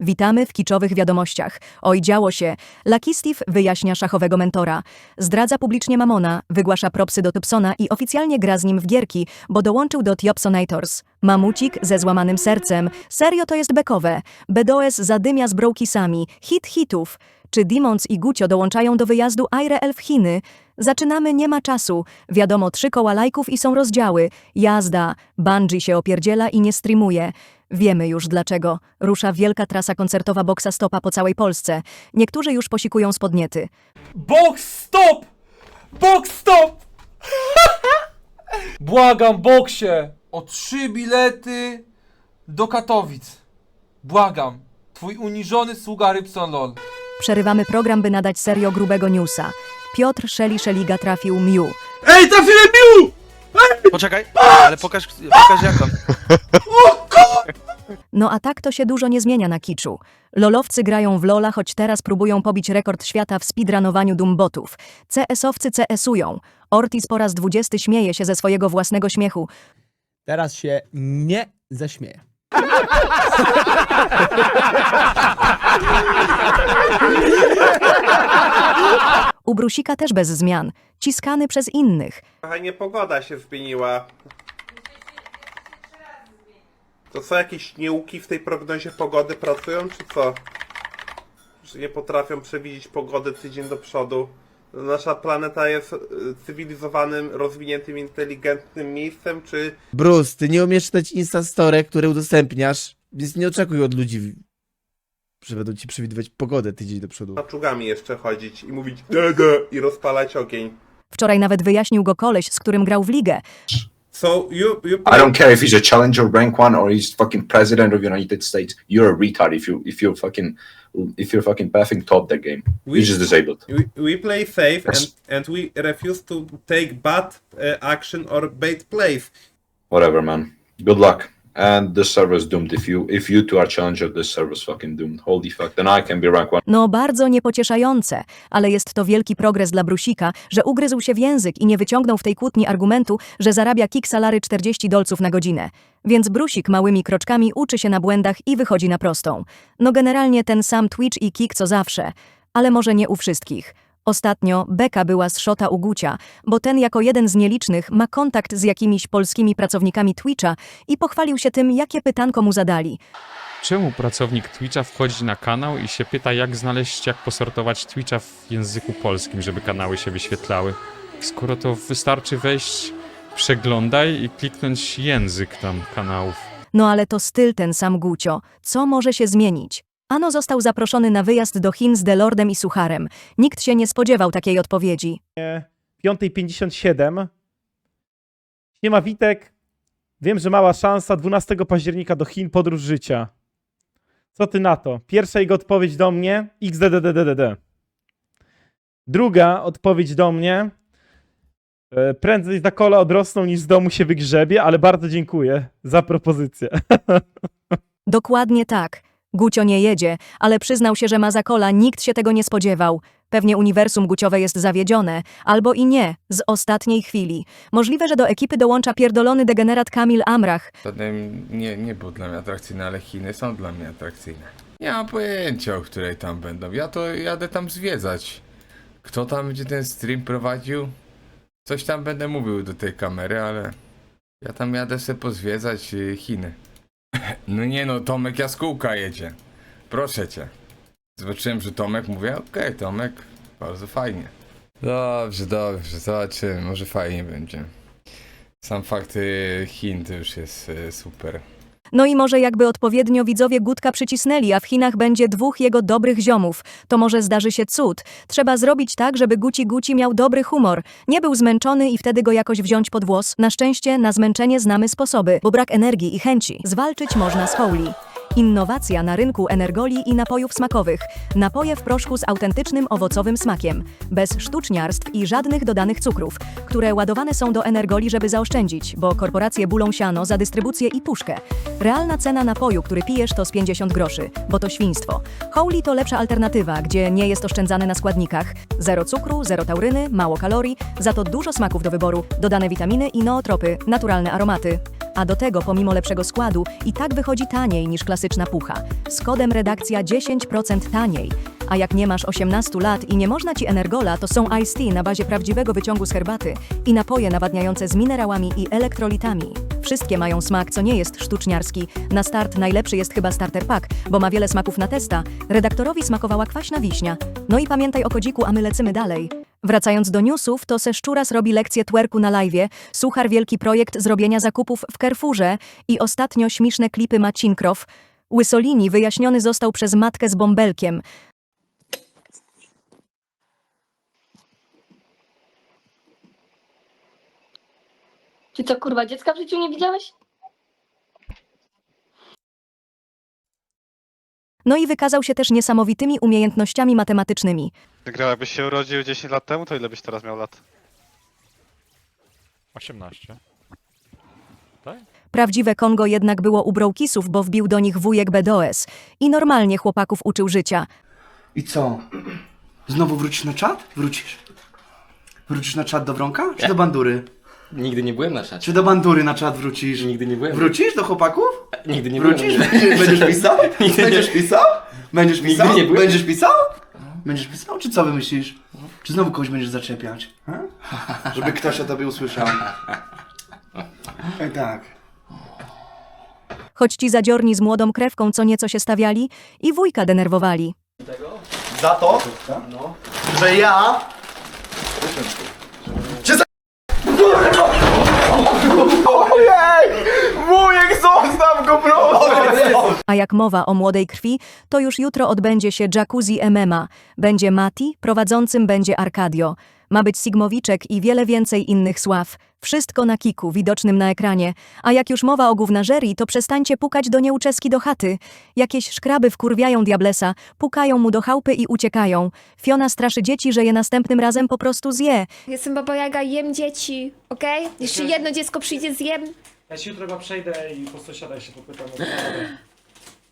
Witamy w kiczowych wiadomościach. Oj, działo się. Lucky Steve wyjaśnia szachowego mentora. Zdradza publicznie Mamona, wygłasza propsy do Tupsona i oficjalnie gra z nim w gierki, bo dołączył do Tiopsonators. Mamucik ze złamanym sercem. Serio to jest bekowe. BDOS zadymia z brokisami. Hit hitów. Czy Demons i Gucio dołączają do wyjazdu Aire Elf Chiny? Zaczynamy, nie ma czasu. Wiadomo, trzy koła lajków i są rozdziały. Jazda. Bungie się opierdziela i nie streamuje. Wiemy już dlaczego. Rusza wielka trasa koncertowa Boxa Stopa po całej Polsce. Niektórzy już posikują spodniety. Box stop! Box stop! Błagam, boksie! O trzy bilety do Katowic. Błagam. Twój uniżony sługa Rybson LOL. Przerywamy program, by nadać serio grubego newsa. Piotr Szeli Szeliga trafił Miu. Ej, trafiłem Miu! Poczekaj, ale pokaż, pokaż jak on. No a tak to się dużo nie zmienia na kiczu. Lolowcy grają w Lola, choć teraz próbują pobić rekord świata w speedrunowaniu Dumbotów. CS-owcy CS-ują. Ortiz po raz dwudziesty śmieje się ze swojego własnego śmiechu. Teraz się nie zaśmieję. U Brusika też bez zmian. Ciskany przez innych. Trochę nie pogoda się zmieniła. To są jakieś nieuki w tej prognozie pogody pracują, czy co? Że nie potrafią przewidzieć pogody tydzień do przodu. Nasza planeta jest y, cywilizowanym, rozwiniętym, inteligentnym miejscem, czy Bruce, ty nie umiesz czytać Instastorek, które udostępniasz, więc nie oczekuj od ludzi, że będą ci przewidywać pogodę tydzień do przodu. maczugami jeszcze chodzić i mówić "Dede" i rozpalać ogień. Wczoraj nawet wyjaśnił go koleś, z którym grał w ligę. So you, you I don't care if he's a challenger rank one or he's fucking president of the United States. You're a retard if you if you're fucking if you're fucking pathing top that game. We- You're just disabled. We, we play safe Yes. and, and we refuse to take bad uh, action or bait plays. Whatever, man. Good luck. And this server's doomed. If you if you two are challenger, this server's fucking doomed. Holy fuck. Then I can be rank one. No bardzo niepocieszające, ale jest to wielki progres dla Brusika, że ugryzł się w język i nie wyciągnął w tej kłótni argumentu, że zarabia kick salary 40 dolców na godzinę. Więc Brusik małymi kroczkami uczy się na błędach i wychodzi na prostą. No generalnie ten sam Twitch i kick co zawsze, ale może nie u wszystkich. Ostatnio beka była z Szota u Gucia, bo ten jako jeden z nielicznych ma kontakt z jakimiś polskimi pracownikami Twitcha i pochwalił się tym, jakie pytanko mu zadali. Czemu pracownik Twitcha wchodzi na kanał i się pyta, jak znaleźć, jak posortować Twitcha w języku polskim, żeby kanały się wyświetlały? Skoro to wystarczy wejść, przeglądaj i kliknąć język tam kanałów. No ale to styl ten sam Gucio. Co może się zmienić? Ano został zaproszony na wyjazd do Chin z Delordem i Sucharem. Nikt się nie spodziewał takiej odpowiedzi. 5.57. Nie ma Witek. Wiem, że mała szansa. 12 października do Chin podróż życia. Co ty na to? Pierwsza jego odpowiedź do mnie XDDDDD. Druga odpowiedź do mnie e, prędzej za kola odrosną niż z domu się wygrzebie, ale bardzo dziękuję za propozycję. Dokładnie tak. Gucio nie jedzie, ale przyznał się, że ma zakola, nikt się tego nie spodziewał. Pewnie uniwersum Guciowe jest zawiedzione, albo i nie, z ostatniej chwili. Możliwe, że do ekipy dołącza pierdolony degenerat Kamil Amrach. Zatem nie, nie był dla mnie atrakcyjny, ale Chiny są dla mnie atrakcyjne. Nie mam pojęcia, o której tam będą. Ja to jadę tam zwiedzać. Kto tam będzie ten stream prowadził? Coś tam będę mówił do tej kamery, ale ja tam jadę sobie pozwiedzać y, Chiny. No nie no, Tomek Jaskółka jedzie. Proszę cię. Zobaczyłem, że Tomek, mówię, okej, Tomek, bardzo fajnie. Dobrze, dobrze, zobaczymy, może fajnie będzie. Sam fakt y, Chin to już jest y, super. No i może jakby odpowiednio widzowie Gutka przycisnęli, a w Chinach będzie dwóch jego dobrych ziomów. To może zdarzy się cud. Trzeba zrobić tak, żeby Guci Guci miał dobry humor. Nie był zmęczony i wtedy go jakoś wziąć pod włos. Na szczęście na zmęczenie znamy sposoby, bo brak energii i chęci. Zwalczyć można z Holy. Innowacja na rynku energoli i napojów smakowych. Napoje w proszku z autentycznym owocowym smakiem. Bez sztuczniarstw i żadnych dodanych cukrów, które ładowane są do energoli, żeby zaoszczędzić, bo korporacje bulą siano za dystrybucję i puszkę. Realna cena napoju, który pijesz, to z 50 groszy, bo to świństwo. Holy to lepsza alternatywa, gdzie nie jest oszczędzane na składnikach. Zero cukru, zero tauryny, mało kalorii, za to dużo smaków do wyboru, dodane witaminy i nootropy, naturalne aromaty. A do tego, pomimo lepszego składu, i tak wychodzi taniej niż klasyczna pucha. Z kodem redakcja 10% taniej. A jak nie masz 18 lat i nie można ci Energola, to są Ice Tea na bazie prawdziwego wyciągu z herbaty i napoje nawadniające z minerałami i elektrolitami. Wszystkie mają smak, co nie jest sztuczniarski. Na start najlepszy jest chyba starter pack, bo ma wiele smaków na testa. Redaktorowi smakowała kwaśna wiśnia. No i pamiętaj o kodziku, a my lecimy dalej. Wracając do newsów, to se Szczuras robi lekcję twerku na live'ie, Suchar wielki projekt zrobienia zakupów w Carrefourze i ostatnio śmieszne klipy ma Cinkrow. Łysolini wyjaśniony został przez matkę z bąbelkiem. Ty co kurwa, dziecka w życiu nie widziałeś? No i wykazał się też niesamowitymi umiejętnościami matematycznymi. Grał, jakbyś się urodził 10 lat temu, to ile byś teraz miał lat? 18. Prawdziwe Kongo jednak było u Brokisów, bo wbił do nich wujek BDOS i normalnie chłopaków uczył życia. I co? Znowu wrócisz na czat? Wrócisz. Wrócisz na czat do Wronka? Czy do Bandury? Nigdy nie byłem na szacie. Czy do Bandury na czat wrócisz? Nigdy nie byłem. Wrócisz do chłopaków? Nigdy nie Wrócisz? byłem. Będziesz, będziesz pisał? Nigdy nie- Będziesz pisał? Będziesz Nigdy pisał? nie byłem. Będziesz pisał? Będziesz pisał? Czy co wymyślisz? Czy znowu kogoś będziesz zaczepiać? Ha? Żeby ktoś o tobie usłyszał. Ej, tak. Choć ci zadziorni z młodą krewką co nieco się stawiali i wujka denerwowali. Za to, że ja... Cię za... Ojej! Wujek, zostaw go, proszę! A jak mowa o młodej krwi, to już jutro odbędzie się jacuzzi MMA. Będzie Mati, prowadzącym będzie Arkadio. Ma być Sigmowiczek i wiele więcej innych sław. Wszystko na kiku, widocznym na ekranie. A jak już mowa o gównażerii, to przestańcie pukać do nieuczeski do chaty. Jakieś szkraby wkurwiają Diablesa, pukają mu do chałupy i uciekają. Fiona straszy dzieci, że je następnym razem po prostu zje. Jestem baba Jaga, jem dzieci, okej? Jeszcze jedno dziecko przyjdzie, zjem. Ja ci jutro chyba przejdę i po sąsiadach się popytam.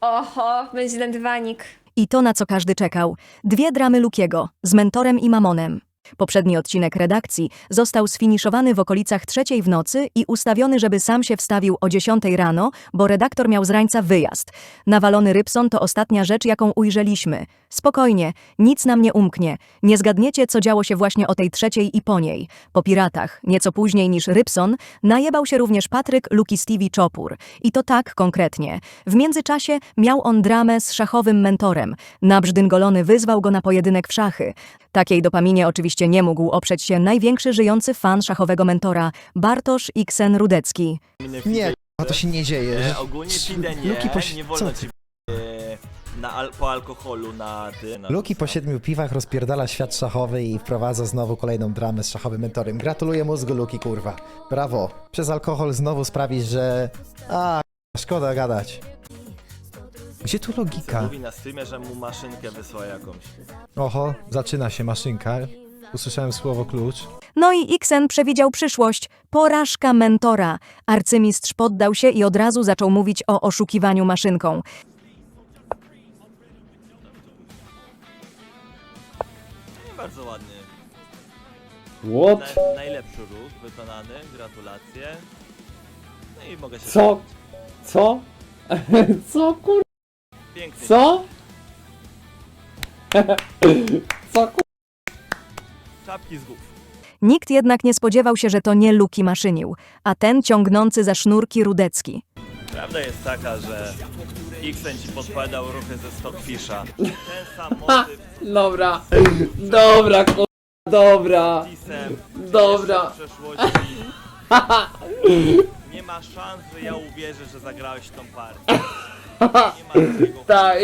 Oho, będzie ten dywanik. I to, na co każdy czekał. Dwie dramy Lukiego, z mentorem i mamonem. Poprzedni odcinek redakcji został sfiniszowany w okolicach trzeciej w nocy i ustawiony, żeby sam się wstawił o 10 rano, bo redaktor miał z rańca wyjazd. Nawalony Rybson to ostatnia rzecz, jaką ujrzeliśmy. Spokojnie, nic nam nie umknie. Nie zgadniecie, co działo się właśnie o tej trzeciej i po niej. Po piratach, nieco później niż Rybson, najebał się również Patryk Luki Stevie Czopur. I to tak konkretnie. W międzyczasie miał on dramę z szachowym mentorem. Nabrzdyngolony wyzwał go na pojedynek w szachy. Takiej dopaminie oczywiście nie mógł oprzeć się największy żyjący fan szachowego mentora, Bartosz Iksen Rudecki. Nie, to się nie dzieje. ogólnie pide nie, Luki po si- nie wolno co ci e, na al po alkoholu na ty. Na Luki po siedmiu piwach rozpierdala świat szachowy i wprowadza znowu kolejną dramę z szachowym mentorem. Gratuluję mózgu Luki, kurwa. Brawo. Przez alkohol znowu sprawisz, że... A, szkoda gadać. Gdzie tu logika? Mówi na streamie, że mu maszynkę wysła jakąś. Oho, zaczyna się maszynka. Usłyszałem słowo klucz. No i Iksen przewidział przyszłość. Porażka mentora. Arcymistrz poddał się i od razu zaczął mówić o oszukiwaniu maszynką. Nie bardzo ładny. What? Na, najlepszy ruch wykonany, gratulacje. No i mogę się... Co? Co? Co kur... Piękny. Co? Co kur... Czapki z głów. Nikt jednak nie spodziewał się, że to nie Luki maszynił, a ten ciągnący za sznurki Rudecki. Prawda jest taka, że Xen ci podpowiadał ruchy ze Stockfisha. Ten sam motyw Dobra. Dobra, kur... Dobra. z Tisem. Dobra. jeszcze w przeszłości. Nie ma szans, że ja uwierzę, że zagrałeś tą partię. Nie ma takiego Tak.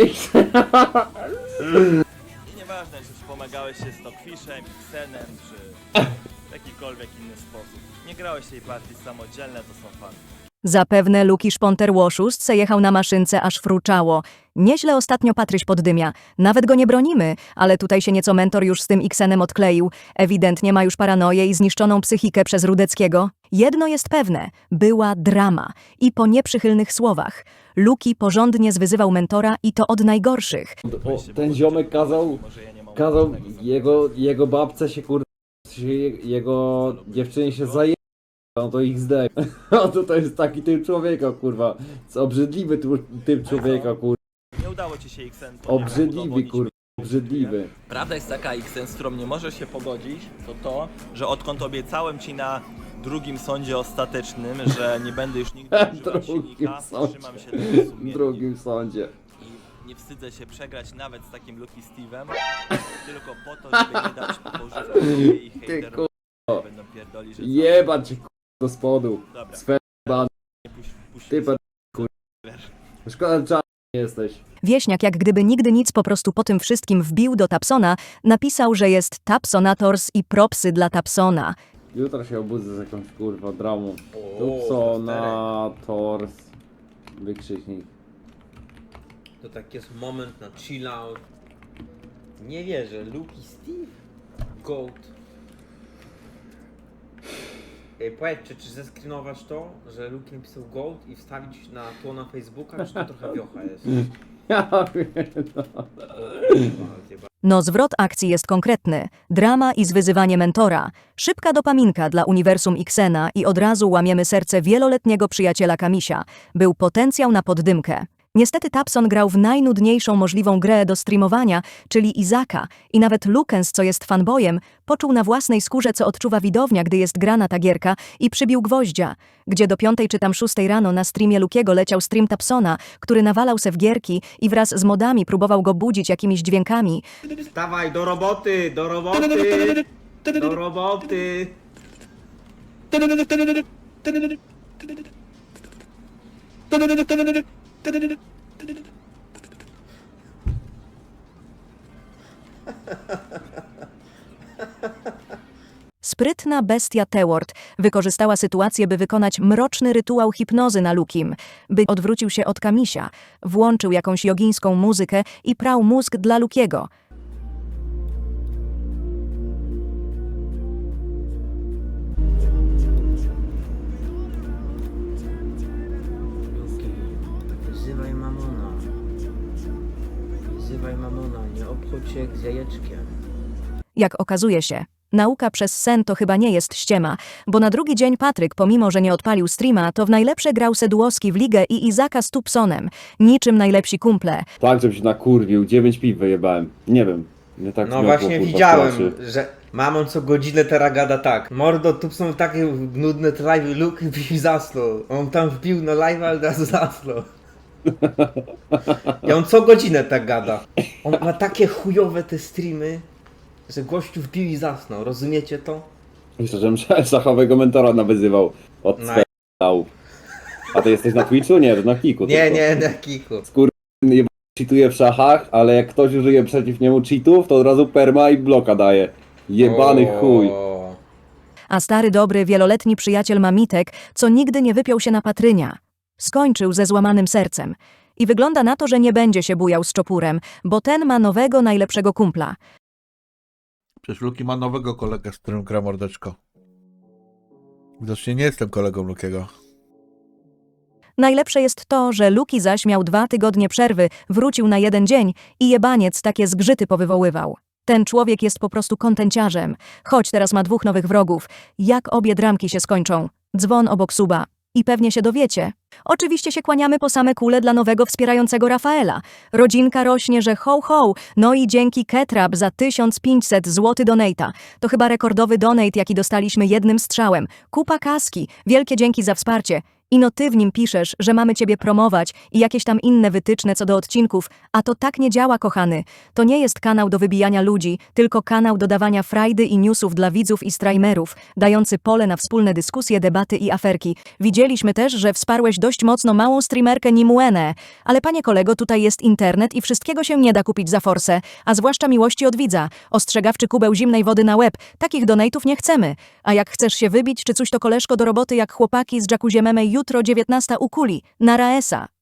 Nieważne, czy wspomagałeś się Stockfishem, Xenem, czy w jakikolwiek inny sposób. Nie grałeś tej partii samodzielnie, to są fakty. Zapewne Luki Szponter-Łoszust jechał na maszynce aż fruczało. Nieźle ostatnio Patryś poddymia. Nawet go nie bronimy, ale tutaj się nieco mentor już z tym Xenem odkleił. Ewidentnie ma już paranoję i zniszczoną psychikę przez Rudeckiego. Jedno jest pewne, była drama. I po nieprzychylnych słowach. Luki porządnie zwyzywał mentora i to od najgorszych. ten ziomek kazał, Kazał jego, jego babce się kur... jego dziewczynie się zaje... no to XD. No to to jest taki typ człowieka, kurwa. Co obrzydliwy tu- typ człowieka, kurwa. Nie udało ci się XN. Obrzydliwy, kurwa. Obrzydliwy. Prawda jest taka, XN, z którą nie możesz się pogodzić, to to, że odkąd obiecałem ci na drugim sądzie ostatecznym, że nie będę już nigdy używać Drugim silnika, sądzie. trzymam się tego sumiennie. W drugim sądzie. I nie wstydzę się przegrać nawet z takim Lucky Steve'em, tylko po to, żeby nie dać sobie i Ty hejterom, kurwa. będą pierdoli, że co? Jebać do spodu. Dobra. Swe... Ty. Szkoda, że czarny jesteś. Wieśniak, jak gdyby nigdy nic po prostu po tym wszystkim wbił do Tapsona, napisał, że jest Tapsonators i propsy dla Tapsona. Jutro się obudzę z jakąś kurwa dramą. O, Tupsonators. Wykrzyknik. To tak jest moment na chill out. Nie wierzę, Luki Steve? Goat. Ej, powiedzcie, czy zeskrinować to, że Luki napisał Goat i wstawić na to na Facebooka, czy to trochę wiocha jest? Ja pierdolę. No zwrot akcji jest konkretny. Drama i zwyzywanie mentora. Szybka dopaminka dla uniwersum Xena i od razu łamiemy serce wieloletniego przyjaciela Kamisia. Był potencjał na poddymkę. Niestety Tapson grał w najnudniejszą możliwą grę do streamowania, czyli Izaka, i nawet Lukens, co jest fanboyem, poczuł na własnej skórze, co odczuwa widownia, gdy jest grana ta gierka i przybił gwoździa, gdzie do piątej czy tam szóstej rano na streamie Lukiego leciał stream Tapsona, który nawalał se w gierki i wraz z modami próbował go budzić jakimiś dźwiękami, Dawaj, do roboty, do roboty, do roboty. Sprytna bestia Teward wykorzystała sytuację, by wykonać mroczny rytuał hipnozy na Lukim, by odwrócił się od Kamisia, włączył jakąś jogińską muzykę i prał mózg dla Lukiego. Wyzywaj mamona, nie obchodź się jak z jajeczkiem. Jak okazuje się, nauka przez sen to chyba nie jest ściema, bo na drugi dzień Patryk, pomimo że nie odpalił streama, to w najlepsze grał Sedłowski w ligę i Izaka z Tupsonem, niczym najlepsi kumple. Tak, żebyś nakurwił. 9 piw wyjebałem. Nie wiem. Nie tak No właśnie kurwa, widziałem, że mamon co godzinę teraz gada tak. Mordo, tu są takie nudne trajwy, Luke i zasnął. On tam wbił na live, ale teraz zasnął. I on co godzinę tak gada. On ma takie chujowe te streamy, że gościu wbił i zasnął. Rozumiecie to? Myślę, że szachowego mentora nawyzywał. Od No. A ty jesteś na Twitchu? Nie, na Kiku. Nie, tylko. nie, na kiku. Nie cheatuje w szachach, ale jak ktoś użyje przeciw niemu cheatów, to od razu perma i bloka daje. Jebany O. chuj. A stary dobry, wieloletni przyjaciel Mamitek, co nigdy nie wypiął się na Patrynia. Skończył ze złamanym sercem. I wygląda na to, że nie będzie się bujał z Czopurem, bo ten ma nowego, najlepszego kumpla. Przecież Luki ma nowego kolegę, z którym gra mordeczko. Widocznie nie jestem kolegą Lukiego. Najlepsze jest to, że Luki zaś miał dwa tygodnie przerwy, wrócił na jeden dzień i jebaniec takie zgrzyty powywoływał. Ten człowiek jest po prostu kontenciarzem. Choć teraz ma dwóch nowych wrogów. Jak obie dramki się skończą? Dzwon obok suba. I pewnie się dowiecie. Oczywiście się kłaniamy po same kule dla nowego wspierającego Rafaela. Rodzinka rośnie, że ho ho, no i dzięki Ketrab za 1500 zł donata. To chyba rekordowy donate, jaki dostaliśmy jednym strzałem. Kupa kaski, wielkie dzięki za wsparcie. Ino ty w nim piszesz, że mamy ciebie promować i jakieś tam inne wytyczne co do odcinków, a to tak nie działa, kochany. To nie jest kanał do wybijania ludzi, tylko kanał do dawania frajdy i newsów dla widzów i streamerów, dający pole na wspólne dyskusje, debaty i aferki. Widzieliśmy też, że wsparłeś dość mocno małą streamerkę Nimuenę. Ale panie kolego, tutaj jest internet i wszystkiego się nie da kupić za forsę, a zwłaszcza miłości od widza. Ostrzegawczy kubeł zimnej wody na łeb. Takich donate'ów nie chcemy. A jak chcesz się wybić, czy coś to koleżko do roboty jak chłopaki z Jacuzzi Meme jutro 19 u kuli. Na Raesa.